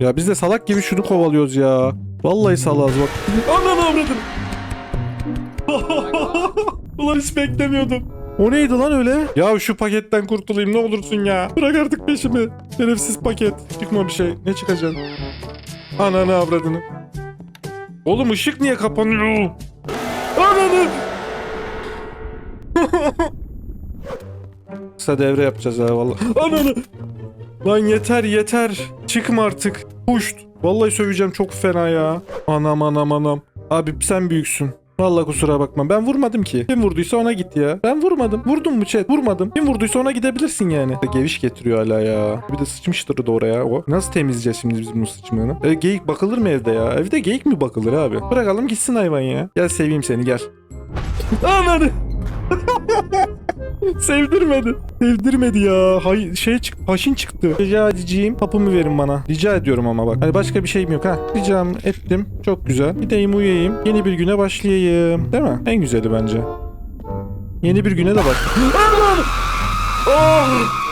Ya biz de salak gibi şunu kovalıyoruz ya. Vallahi salağız bak. Ananı avradın. Ulan hiç beklemiyordum. O neydi lan öyle? Ya şu paketten kurtulayım ne olursun ya. Bırak artık peşimi. Şerefsiz paket. Çıkma bir şey. Ne çıkacak? Ananı avradını. Oğlum ışık niye kapanıyor? Ananı. Kısa devre yapacağız ha vallahi. Ananı. Lan yeter yeter. Çıkma artık. Puşt. Vallahi söveceğim çok fena ya. Anam anam anam. Abi sen büyüksün. Vallahi kusura bakma. Ben vurmadım ki. Kim vurduysa ona git ya. Ben vurmadım. Vurdum mu chat? Vurmadım. Kim vurduysa ona gidebilirsin yani. Geviş getiriyor hala ya. Bir de sıçmıştır da oraya o. Nasıl temizleyeceğiz şimdi biz bunun sıçmığını? E, geyik bakılır mı evde ya? Evde geyik mi bakılır abi? Bırakalım gitsin hayvan ya. Gel seveyim seni gel. Ananı. Sevdirmedi. Sevdirmedi ya. Hay şey çık haşin çıktı. Rica edeceğim hapımı verin bana. Rica ediyorum ama bak. Hani başka bir şeyim yok ha. Ricam ettim. Çok güzel. Gideyim uyuyayım. Yeni bir güne başlayayım. Değil mi? En güzeli bence. Yeni bir güne de bak. Oh!